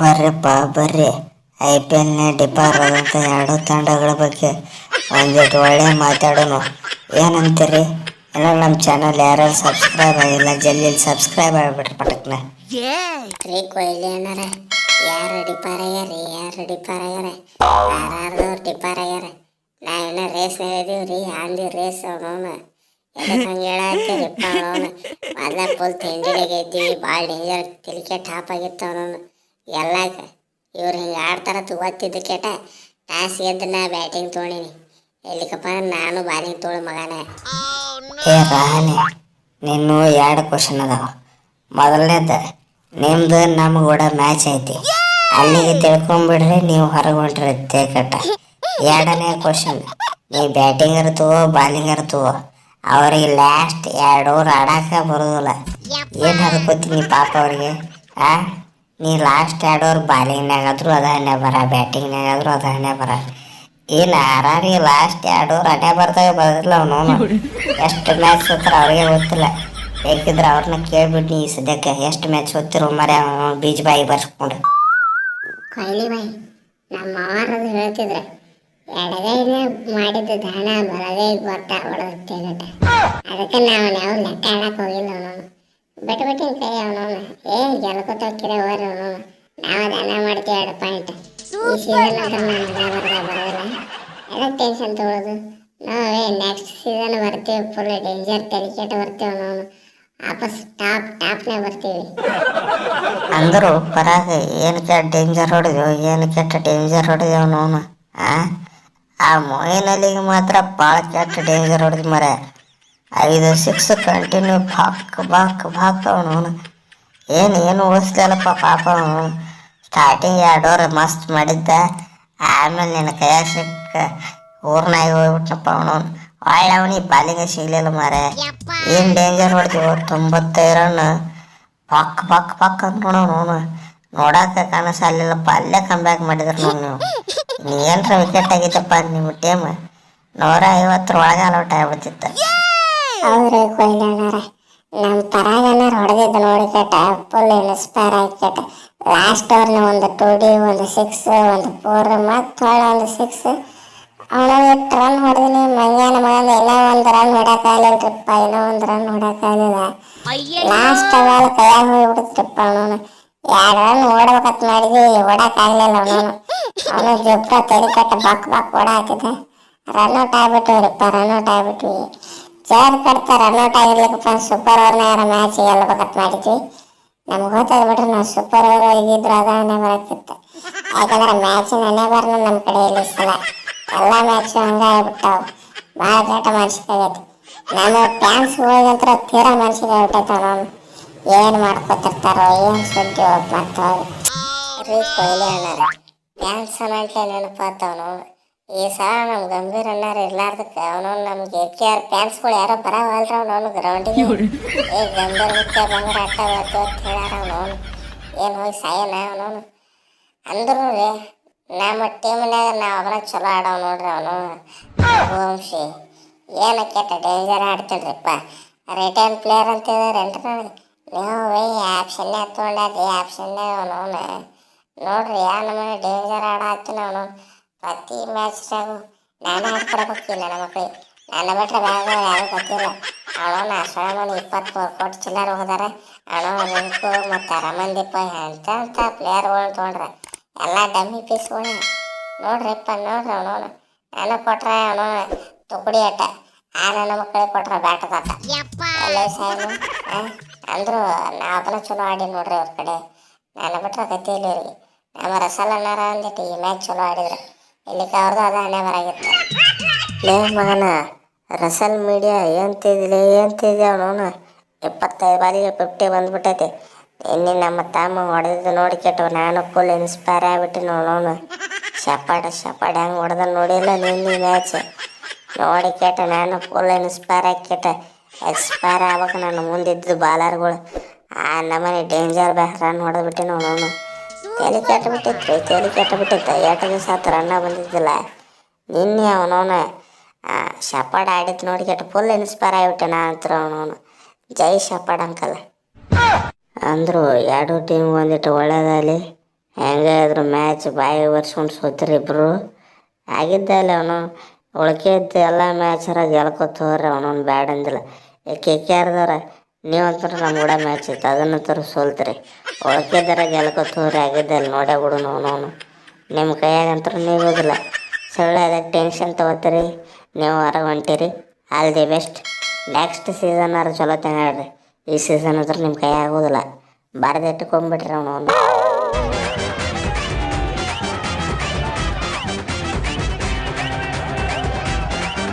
ಬರ್ರಿಪ್ಪ, ಬರ್ರಿ. I P ಎಲ್ನ ಡಿಪಾರ್ ಅಂತ ಎರಡು ತಂಡಗಳ ಬಗ್ಗೆ ಒಂದಿಟ್ಟು ಒಳ್ಳೆ ಮಾತಾಡೋಣ ಏನಂತೀರಿ? ಎಲ್ಲ ನಮ್ಮ ಚಾನಲ್ ಯಾರ್ಯಾರು ಸಬ್ಸ್ಕ್ರೈಬ್ ಆಗಿಲ್ಲ, ಜಲ್ದಿ ಸಬ್ಸ್ಕ್ರೈಬ್ ಆಗ್ಬಿಟ್ರಿ ಪಟಕ್ನ. ರೀ ಕೊಹ್ಲಿ ಅಣ್ಣಾರ, ಯಾರು ಡಿಪಾರ್ ಆಗ್ಯಾರ? ಯಾರು ಡಿಪಾರ್ ಆಗ್ಯಾರ? ಯಾರ್ಯಾರ್ದವ್ರು ಡಿಪಾರ್ ಆಗ್ಯಾರ? ನಾವೇನ ರೇಸ್ ಹೇಳಿದೀವಿ ರೀ ಅಂದಿ ರೇಸ್ ಅವನವನ ಎದಕ್ಕೆ ಹಂಗೆ ಹೇಳತ್ತೀರಿಪ್ಪ ಅವನವನ ಮೊದ್ಲ ಫುಲ್ ತಿಂಡಿಗೆ ಇದ್ದೀವಿ ಭಾಳ ಡೇಂಜರ್ ತಿಲಿಕೆ ಟಾಪ್ ಆಗಿತ್ತು ಅವನವನು ಎಲ್ಲ ಇವ್ರು ಹಿಂಗೆ ಆಡ್ತಾರ ಗೊತ್ತಿದ್ದು ಕೇಟ ಟಾಸ್ ಗೆದ್ದು ನಾ ಬ್ಯಾಟಿಂಗ್ ತೊಗೊಂಡಿನಿ ಎಲ್ಲಿಕಪ್ಪ ನಾನು ಬಾಲಿಂಗ್ ತೊಗೊಳು ಮಗನೇ. ಏ ರಾಣಿ, ನಿನ್ನು ಎರಡು ಕ್ವಶನ್ ಅದಾವ. ಮೊದಲನೇದ, ನಿಮ್ದು ನಮ್ಗೆ ಕೂಡ ಮ್ಯಾಚ್ ಐತಿ. ಅಲ್ಲಿಗೆ ತಿಳ್ಕೊಂಬಿಡ್ರಿ, ನೀವು ಹೊರಗೆ ತೇಕಟ್ಟ. ಎರಡನೇ ಕ್ವಶನ್ ನೀ ಬ್ಯಾಟಿಂಗ್ ಇರ್ತವೋ ಬಾಲಿಂಗ್ ಇರ್ತವೋ ಅವ್ರಿಗೆ ಲಾಸ್ಟ್ ಎರಡು ಓವರ್ ಆಡಾಕ ಬರೋದಿಲ್ಲ. ಏನು ಹರ್ಕೋತೀನಿ ಪಾಪ ಅವ್ರಿಗೆ, ಆ? ನೀ ಲಾಸ್ಟ್ ಎರಡು ಓವರ್ ಆದರೂ ಅದ ಹಣೆ ಬರ ಬ್ಯಾಟಿಂಗ್ನಾಗಾದ್ರೂ ಅದ ಹಣೆ ಬರ. ಏನು ಆರಾರಿ ಲಾಸ್ಟ್ ಎರಡು ಓವರ್ ಹಣೆ ಬರ್ದಾಗ ಬರೋದಿಲ್ಲ ಅವನು ಎಷ್ಟು ಮ್ಯಾಚ್ ಹೋಗ್ತಾರೆ ಅವ್ರಿಗೆ ಗೊತ್ತಿಲ್ಲ. ಬೇಕಿದ್ರೆ ಅವ್ರನ್ನ ಕೇಳ್ಬಿಟ್ಟು ಈ ಸದ್ಯಕ್ಕೆ ಎಷ್ಟು ಮ್ಯಾಚ್ ಓದ್ತಿರೋ ಮರೆ ಬೀಜ ಬಾಯಿ ಬರ್ಸ್ಕೊಂಡು. ಕೊಹ್ಲಿ ಬಾಯಿ ನಮ್ಮ ಅವರದು ಹೇಳ್ತಿದ್ರೆ ಎಡಗೈನ ಮಾಡಿದ ದಾನ ಬಲಗೈ ಗೊತ್ತ ಹೊಡೆದ ಅದಕ್ಕೆ ನಾವು ನಾವು ಲೆಕ್ಕ ಹೋಗಿಲ್ಲ ಅವನವನು ಬಿಟ್ಟು ಬಿಟ್ಟಿನ ಕೈ ಅವನು ಏ ಗೆಲ್ಕೋತ ಹೋಗ್ತಿರ ಹೋರ ಅವನವನು ನಾವು ದಾನ ಮಾಡ್ತೀವಿ ಪಾಯಿಂಟ್ ಈ ಸೀಸನ್ ಅಂತ ನಾನು ಮಜಾ ಬರ್ದ ಬರೋದಿಲ್ಲ. ಎಲ್ಲ ಟೆನ್ಷನ್ ತಗೊಳ್ಳೋದು ನಾವೇ ನೆಕ್ಸ್ಟ್ ಸೀಸನ್ ಬರ್ತೀವಿ ಫುಲ್ ಡೇಂಜರ್ ತೆಲಿಕೆಟ್ ಬರ್ತೀವಿ ಅವನವನು ವಾಪಸ್ ಟಾಪ್ ಟಾಪ್ನೇ ಬರ್ತೀವಿ. ಅಂದರು ಪರಾಗ ಏನು ಕೆಟ್ಟ ಡೇಂಜರ್ ಹೊಡೆದೇವು ಏನು ಕೆಟ್ಟ ಡೇಂಜರ್ ಹೊಡೆದೇವು ನೋನು ಆ? ಮೊಯಿನಲ್ಲಿಗೆ ಮಾತ್ರ ಭಾಳ ಕೆಟ್ಟ ಡೇಂಜರ್ ಹೊಡೆದು ಮರ. ಐದು ಸಿಕ್ಸ್ ಕಂಟಿನ್ಯೂ ಬಾಕ್ ಬಾಕ್ ಬಾಕ್ ಅವನು. ಏನು ಏನು ಉಳಿಸ್ಲಿಲ್ಲಪ್ಪ ಪಾಪ ಅವನು. ಸ್ಟಾರ್ಟಿಂಗ್ ಎರಡು ಓವರ್ ಮಸ್ತ್ ಮಾಡಿದ್ದ. ಆಮೇಲೆ ನಿನ್ನ ಕೈಯಾಗ ಸಿಕ್ಕ ಊರ್ನಾಗಿ ಹೋಗ್ಬಿಟ್ನಪ್ಪ ಅವನು. ಒಳ್ಳೆ ಅವನಿಗೆ ಬಾಲಿಗೆ ಸಿಗ್ಲಿಲ್ಲ ಮಾರೆ ಏನು ಡೇಂಜರ್ ಹೊಡೆದಿವು ತೊಂಬತ್ತೈದು ರನ್ ಪಕ್ ಪಕ್ ಪಕ್ ನೋಡೋನು ನೋಡಾಕ ಕಾಣಿಸಲಿಲ್ಲಪ್ಪ ಅಲ್ಲೇ ಕಮ್ಬ್ಯಾಕ್ ಮಾಡಿದ್ರು ನೀವು. ನೀ ಏನರ ವಿಕೆಟ್ ಆಗಿತ್ತಪ್ಪ ನಿಮ್ಮ ಟೀಮ್ ನೂರ ಐವತ್ತರ ಒಳಗೆ ಅಲೌಟ್ ಆಗ್ಬಿಡ್ತಿತ್ತು ಅವ್ರು ಕೊಯ್ಲಾರ ನಮ್ಮ ಪರಾಗಣ್ಣರು ಹೊಡೆದಿದ್ದ ನೋಡಿ ಕೆಟ್ಟ ಫುಲ್ ಇನ್ಸ್ಪೈರ್ ಆಯ್ತ ಲಾಸ್ಟ್ ಅವ್ರನ್ನ ಒಂದು ಟೂ ಡಿ ಒಂದು ಸಿಕ್ಸ್ ಒಂದು ಫೋರ್ ಮತ್ತು ಒಂದು ಸಿಕ್ಸ್ ಅವನ ಎಷ್ಟು ರನ್ ಹೊಡೆದಿನಿ? ಮಂಗ್ಯಾನ ಮಗನ ಏನೋ ಒಂದು ರನ್ ಟ್ರಿಪ್ಪ ಏನೋ ಒಂದು ರನ್ ಹೊಡ್ಯಾಕಾಗಲಿಲ್ಲ ಲಾಸ್ಟ್ ಅವೆಲ್ಲ ಕೈಯಾಗ ಹೋಗ್ಬಿಡುತ್ತಪ್ಪ ಅವನು ಎರಡು ರನ್ ಓಡ್ಬೇಕಂತ ಮಾಡಿದ್ವಿ ಓಡಕ್ಕಾಗಲಿಲ್ಲ ಅವನು ಅವನು ಜೊಪ್ಪ ತೆಲಿ ಕಟ್ಟ ಬಾಕ್ ಬಾಕ್ ಓಡ ಹಾಕಿದ್ದ ರನ್ ಔಟ್ ಆಗ್ಬಿಟ್ಟಿವ್ರಿಪ್ಪ ರನ್ ಔಟ್ ಆಗ್ಬಿಟ್ವಿ. ಜಾರ್ ಕಟ್ತಾ ರನ್ಔಟ್ ಆಗಿರ್ಲಿಕ್ಕಪ್ಪ ಸೂಪರ್ ಓವರ್ನಾಗ ಯಾರ ಮ್ಯಾಚ್ ಗೆಲ್ಬೇಕಂತ ಮಾಡಿದ್ವಿ. ನಮ್ಗೆ ಗೊತ್ತಾದ್ ಬಿಟ್ರೆ ನಾವು ಸೂಪರ್ ಓವರ್ ಇದ್ದಿದ್ರು ಅದನ್ನ ಹಣೆ ಬರತ್ತಿತ್ತು. ಯಾಕಂದ್ರೆ ಮ್ಯಾಚ್ ನೆನೆ ಬರ್ನ ನಮ್ಮ ಕಡೆ ಇಲ್ಲಿ ಸಲ. ಎಲ್ಲ ಮ್ಯಾಚ್ ಹಂಗ ಆಗ್ಬಿಟ್ಟಾವು. ಭಾಳ ಕೆಟ್ಟ ಮನ್ಸಿಗಾಗೈತಿ ನಾನು ನಮ್ಮ ಫ್ಯಾನ್ಸ್ ಹೋಗಂತ್ರ ತೀರಾ ಮನ್ಸಿಗೆ ಆಗ್ಬಿಟ್ಟೈತೆ ನಾವು ಏನು ಮಾಡ್ಕೊತಿರ್ತಾರೋ, ಏನು ಸುದ್ದಿ ಹೋಗಿ ಮಾಡ್ತಾವ್ರಿ ರೀ ಕೊಹ್ಲಿ ಅಣ್ಣ ಫ್ಯಾನ್ಸ್ ಅನ್ನಂಟ್ಲೆ ನೆನಪಾತವನು. ಈ ಸಲ ನಮ್ಮ ಗಂಭೀರ್ ಅಣ್ಣಾರ ಇರ್ಲಾರ್ದಕ್ಕೆ ಅವನು ನಮ್ಗೆ ಕೆ ಆರ್ ಫ್ಯಾನ್ಸ್ಗಳು ಯಾರೋ ಬರವಲ್ರ ಅವನು ಗ್ರೌಂಡಿಗೆ ಏ ಗಂಭೀರ್ ಮುಖ್ಯ ಬಂದ್ರೆ ಅಟ್ಟ ಅಂತ ಹೇಳ್ಯಾರ ಅವನು ಏನು ಹೋಗಿ ಸಾಯನ ಅವನು ಅಂದ್ರು ರೀ ನಮ್ಮ ಟೀಮ್ನಾಗ ನಾವು ಅವನ ಚಲೋ ಆಡವ್ ನೋಡ್ರಿ ಅವನು. ವಂಶಿ ಏನು ಕೆಟ್ಟ ಡೇಂಜರ್ ಆಡ್ತಿಡ್ರಿಪ್ಪ ರಿಟರ್ನ್ ಪ್ಲೇಯರ್ ಅಂತ ನನಗೆ? ನೀವು ಈ ಆಪ್ಷನ್ನೇ ತೊಗೊಂಡಾದ ಈ ಆಪ್ಷನ್ನೇ ಅವನು ನೋಡ್ರಿ ಯಾ ನಮ್ಮನೆ ಡೇಂಜರ್ ಆಡಾತೀನಿ ಅವನು. ಪ್ರತಿ ಮ್ಯಾಚ್ನಾಗು ನಾನೇ ಆಡ್ಕೊಡ್ಬೇಕು ನನ್ನ ಮಕ್ಕಳಿಗೆ ನನ್ನ ಬಿಟ್ರೆ ಬ್ಯಾಗ ಯಾರು ಗೊತ್ತಿಲ್ಲ. ಅವನು ಅಶ್ವಮನ್ ಇಪ್ಪತ್ತ್ಮೂರು ಕೋಟಿ ಚಿಲ್ಲರ್ ಹೋದಾರೆ. ಅಣ್ಣ ರಿಂಕು ಮತ್ತು ರಮನ್ದೀಪ ಎಂತ ಅಂತ ಪ್ಲೇಯರ್ಗಳನ್ನ ತೊಗೊಂಡ್ರೆ. ಎಲ್ಲ ಡಮ್ಮಿ ಪೀಸ್ಗಳು ನೋಡ್ರಿಪ್ಪ ನೋಡ್ರಿ ಅವನು ನಾನು ಕೊಟ್ರೆ ಅವನು ತುಕಡಿ ಆಟ. ಆ ನನ್ನ ಮಕ್ಕಳಿಗೆ ಕೊಟ್ರೆ ಬ್ಯಾಟ್ ತಾತ ಎಲ್ಲ ಸಾಯ್ನು ಅಂದ್ರು ನಾವಪ್ಪನ ಚಲೋ ಆಡಿ ನೋಡ್ರಿ ಅವ್ರ ಕಡೆ. ನನ್ನ ಬಿಟ್ರೆ ಗತಿ ಇಲ್ಲ ಇವ್ರಿಗೆ. ನಮ್ಮ ರಸಲ್ ಅನ್ನಾರ ಅಂದಿಟ್ಟು ಈ ಮ್ಯಾಚ್ ಚಲೋ ಆಡಿದ್ರು. ಇಲ್ಲಿಗೆ ಅವ್ರದ್ದು ಅದ ಹಣೆ ಬರಾಗಿತ್ತು. ಲೇ ಮಗನ, ರಸಲ್ ಮೀಡಿಯಾ ಏನು ತಿದ್ಲಿ ಏನು ತಿದ್ದಿ ಅವನು ಇಪ್ಪತ್ತೈದು ಬಾಲಿಗೆ ಫಿಫ್ಟಿ ಬಂದ್ಬಿಟ್ಟೈತಿ. ಇಲ್ಲಿ ನಮ್ಮ ತಮ್ಮ ಹೊಡೆದಿದ್ದು ನೋಡಿ ಕೆಟ್ಟು ನಾನು ಫುಲ್ ಇನ್ಸ್ಪೈರ್ ಆಗ್ಬಿಟ್ಟು ನೋಡೋನು. ಶಪಾಡ ಶಪಾಡ ಹೆಂಗೆ ಹೊಡೆದ ನೋಡಿಲ್ಲ ನಿನ್ನೆ ಮ್ಯಾಚ್ ನೋಡಿ ಕೆಟ್ಟ ನಾನು ಫುಲ್ ಇನ್ಸ್ಪೈರ್ ಆಗಿ ಕೆಟ್ಟ ಎಕ್ಸ್ಪೈರ್ ಆಗ್ಬೇಕು ನನ್ನ ಮುಂದಿದ್ದು ಬಾಲರ್ಗಳು ಆ ನಮ್ಮನೆ ಡೇಂಜರ್ ಬ್ಯಾಕ್ ರನ್ ಹೊಡೆದ್ಬಿಟ್ಟು ನೋಡೋನು. ತಲೆ ರೀ ತಲೆ ಕೆಟ್ಟ ಎರಡು ದಿವಸ ಆತು ರನ್ನ ಬಂದಿದ್ದಿಲ್ಲ. ನಿನ್ನೆ ಅವನವನ ಶಪಾಡ ಆಡಿದ್ದು ನೋಡಿ ಕೆಟ್ಟ ಫುಲ್ ಇನ್ಸ್ಪೈರ್ ಆಗಿಬಿಟ್ಟೆ ನಾ ಅಂತರ ಅವನವನು. ಜೈ ಶಪಾಡ ಅಂಕಲ್. ಅಂದರು, ಎರಡು ಟೀಮ್ ಒಂದಿಟ್ಟು ಒಳ್ಳೇದಾಗಲಿ. ಹೆಂಗೆ ಆದರೂ ಮ್ಯಾಚ್ ಬಾಯಿ ಒರೆಸ್ಕೊಂಡು ಸೋತಿರಿ ಇಬ್ಬರು ಆಗಿದ್ದಲ್ಲ ಅವನು. ಇದ್ದ ಎಲ್ಲ ಮ್ಯಾಚರ ಗೆಲ್ಕೊತ ಹೋಗ್ರಿ ಅವನೊಂದು ಬ್ಯಾಡ ಅಂದಿಲ್ಲ. ಕೆ ಕೆ ನೀವಂತರ ನಮ್ಮ ಕೂಡ ಮ್ಯಾಚ್ ಇತ್ತು ಅದನ್ನ ತರ ಸೋಲ್ತ್ರಿ. ಉಳ್ಕೆದಾರ ಗೆಲ್ಕೊತ ಹೋಗ್ರಿ ಆಗಿದ್ದಲ್ಲ ನೋಡೇ ಬಿಡು ನೋನು ನಿಮ್ಮ ಕೈಯಾಗಂತರ ನೀವು ಹೋಗಿಲ್ಲ. ಅದಕ್ಕೆ ಟೆನ್ಷನ್ ತೊಗೋತೀರಿ. ನೀವು ಹೊರ ಹೊಂಟಿರಿ. All the best next season ಆರು ಚಲೋ ತಗೊಳ್ರಿ ಈ ಸೀಸನ್ ಹತ್ರ ನಿಮ್ಮ ಕೈ ಆಗೋದಿಲ್ಲ. ಬಾರ್ದು ಇಟ್ಕೊಂಬಿಟ್ರಿ ಅವನು.